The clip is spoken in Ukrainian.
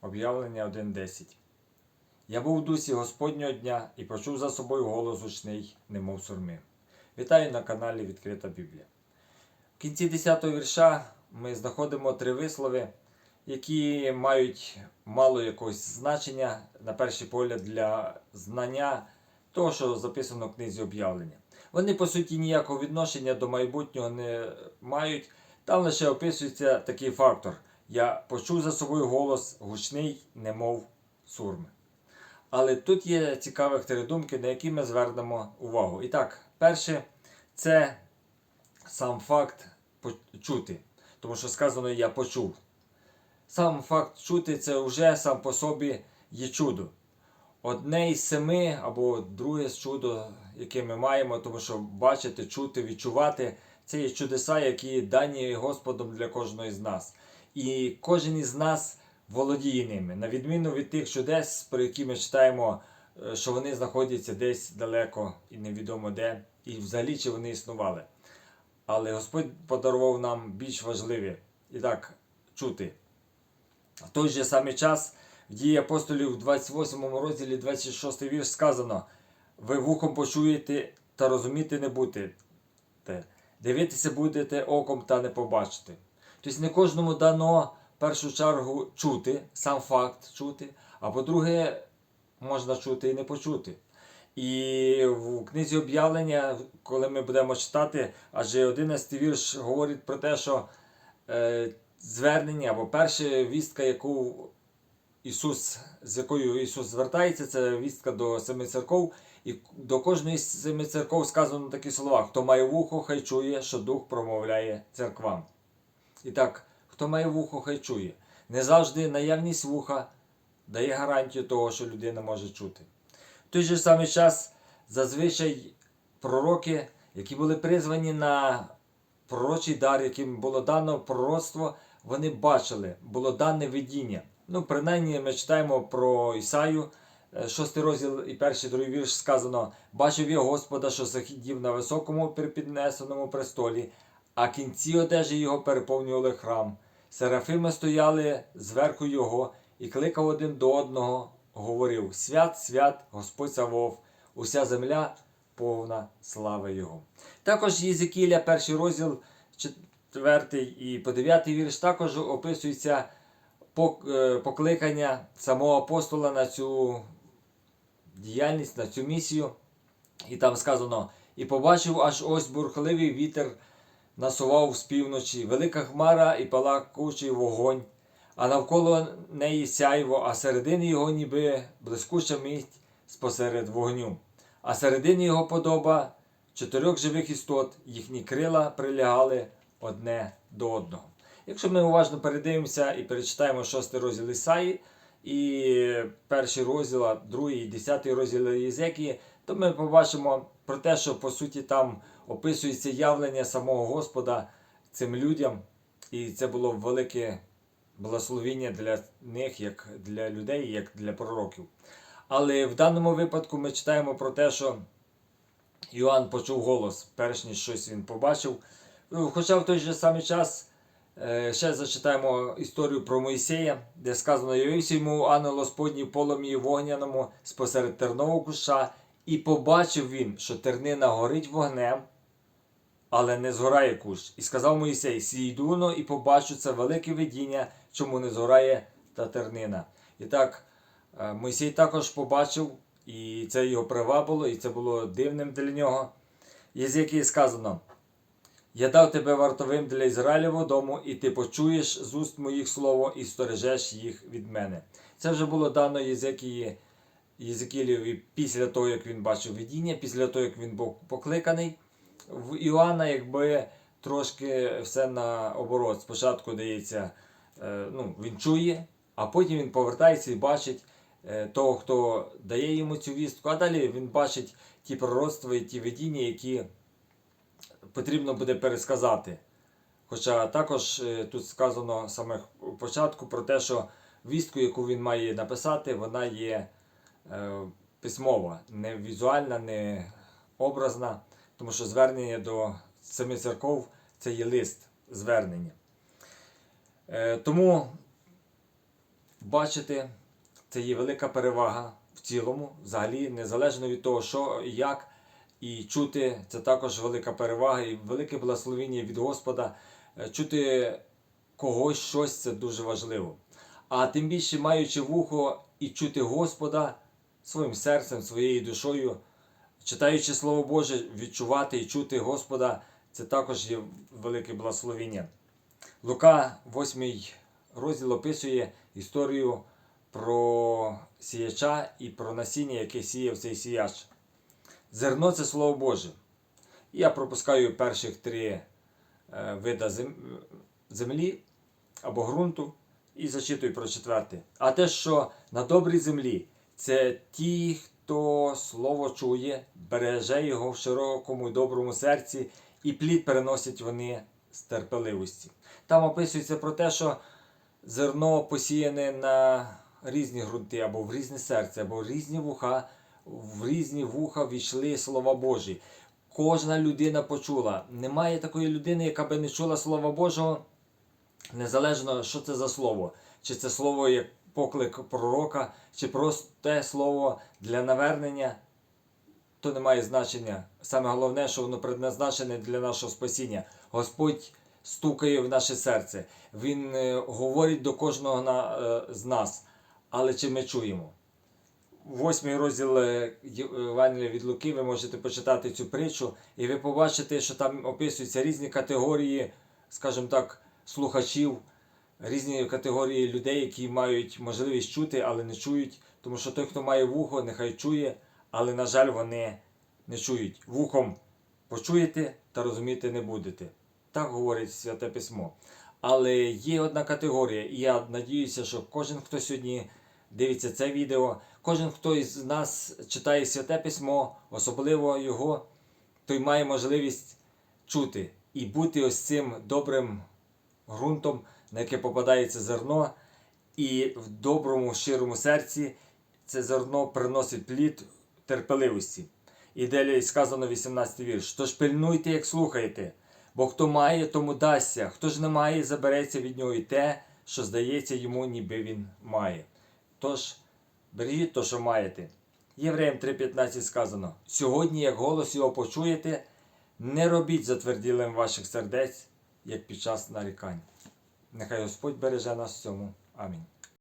Об'явлення 1.10. Я був у дусі Господнього дня і почув за собою голос гучний, немов сурми. Вітаю на каналі Відкрита Біблія. В кінці 10-го вірша ми знаходимо три вислови, які мають мало якогось значення, на перший погляд, для знання того, що записано в книзі об'явлення. Вони, по суті, ніякого відношення до майбутнього не мають. Там лише описується такий фактор. Я почув за собою голос гучний, немов сурми. Але тут є цікавих три думки, на які ми звернемо увагу. І так, перше, це сам факт чути. Тому що сказано я почув. Сам факт чути це вже сам по собі є чудо. Одне із семи або друге з чудо, яке ми маємо, тому що бачити, чути, відчувати це є чудеса, які дані Господом для кожного з нас. І кожен із нас володіє ними, на відміну від тих чудес, про які ми читаємо, е, що вони знаходяться десь далеко і невідомо де, і взагалі чи вони існували. Але Господь подарував нам більш важливі і так чути. В той же самий час в дії апостолів в 28 розділі 26 вірш сказано: ви вухом почуєте та розуміти не будете. Дивитися будете оком та не побачите. Тобто не кожному дано в першу чергу чути, сам факт чути, а по-друге, можна чути і не почути. І в книзі об'явлення, коли ми будемо читати, адже 11 вірш говорить про те, що е, звернення або перша вістка, яку Ісус, з якою Ісус звертається, це вістка до семи церков. І до кожної з семи церков сказано такі слова: хто має вухо, хай чує, що Дух промовляє церквам. І так, хто має вухо, хай чує. Не завжди наявність вуха дає гарантію того, що людина може чути. В той же самий час зазвичай пророки, які були призвані на пророчий дар, яким було дано пророцтво, вони бачили, було дане видіння. Ну, принаймні, ми читаємо про Ісаю, 6 розділ і перший другий вірш сказано: бачив я Господа, що західів на високому припіднесеному престолі, а кінці одежі його переповнювали храм. Серафими стояли зверху його і кликав один до одного, говорив: Свят, свят, Господь Савов, уся земля повна слави Його. Також Єзекіля, перший розділ, 4 і по 9 вірш, також описується покликання самого апостола на цю діяльність, на цю місію. І там сказано: І побачив, аж ось бурхливий вітер насував з півночі, велика хмара і палакучий вогонь, а навколо неї сяйво, а середини його ніби блискуча мить спосеред вогню. А середини його подоба чотирьох живих істот, їхні крила прилягали одне до одного. Якщо ми уважно передивимося і перечитаємо шостий розділ Ісаї, і перший розділ, другий, і десятий розділ Єзекії, то ми побачимо про те, що по суті там описується явлення самого Господа цим людям, і це було велике благословіння для них, як для людей, як для пророків. Але в даному випадку ми читаємо про те, що Іоанн почув голос, перш ніж щось він побачив. Хоча в той же самий час. Ще зачитаємо історію про Моїсея, де сказано, явився йому ангел Господній в вогняному спосеред тернового куща, і побачив він, що тернина горить вогнем, але не згорає кущ. І сказав Моїсей: Сійдуно і побачу це велике видіння, чому не згорає та тернина. І так, Мойсей також побачив, і це його привабило, і це було дивним для нього. Є з який сказано. Я дав тебе вартовим для Ізраїлевого дому, і ти почуєш з уст моїх слово і сторожеш їх від мене. Це вже було дано Єзекії, Єзекілєві після того, як він бачив видіння, після того, як він був покликаний. В Іоанна, якби трошки все наоборот. Спочатку дається, ну, він чує, а потім він повертається і бачить того, хто дає йому цю вістку. А далі він бачить ті пророцтва і ті видіння, які потрібно буде пересказати. Хоча також е, тут сказано саме в початку про те, що вістку, яку він має написати, вона є е, письмова, не візуальна, не образна, тому що звернення до семи церков це є лист звернення. Е, тому бачити, це є велика перевага в цілому, взагалі, незалежно від того, що і як, і чути це також велика перевага і велике благословення від Господа. Е, Чути когось щось це дуже важливо. А тим більше маючи вухо і чути Господа своїм серцем, своєю душою, читаючи Слово Боже, відчувати і чути Господа, це також є велике благословення. Лука, 8 розділ описує історію про сіяча і про насіння, яке сіяв цей сіяч. Зерно це Слово Боже. Я пропускаю перших три е, вида землі або ґрунту і зачитую про четверте. А те, що на добрій землі, це ті, хто слово чує, береже його в широкому і доброму серці, і плід переносять вони з терпеливості. Там описується про те, що зерно посіяне на різні ґрунти, або в різне серце, або в різні вуха, в різні вуха війшли слова Божі. Кожна людина почула. Немає такої людини, яка би не чула Слова Божого, незалежно, що це за слово. Чи це слово як поклик пророка, чи просто слово для навернення, то не має значення. Саме головне, що воно предназначене для нашого спасіння. Господь стукає в наше серце. Він е, говорить до кожного е, з нас. Але чи ми чуємо? Восьмий розділ е, Євангелія від Луки, ви можете почитати цю притчу, і ви побачите, що там описуються різні категорії, скажімо так, слухачів, різні категорії людей, які мають можливість чути, але не чують. Тому що той, хто має вухо, нехай чує, але, на жаль, вони не чують. Вухом почуєте та розуміти не будете. Так говорить Святе Письмо. Але є одна категорія, і я надіюся, що кожен, хто сьогодні дивиться це відео, кожен, хто із нас читає Святе Письмо, особливо його, той має можливість чути і бути ось цим добрим ґрунтом, на яке попадається зерно, і в доброму, щирому серці це зерно приносить плід терпеливості. І далі сказано 18 вірш. Тож пильнуйте, як слухаєте, бо хто має, тому дасться, хто ж не має, забереться від нього і те, що здається йому, ніби він має. Тож бережіть то, що маєте. Євреям 3:15 сказано: Сьогодні, як голос його почуєте, не робіть затверділим ваших сердець, як під час нарікань. Нехай Господь береже нас в цьому. Амінь.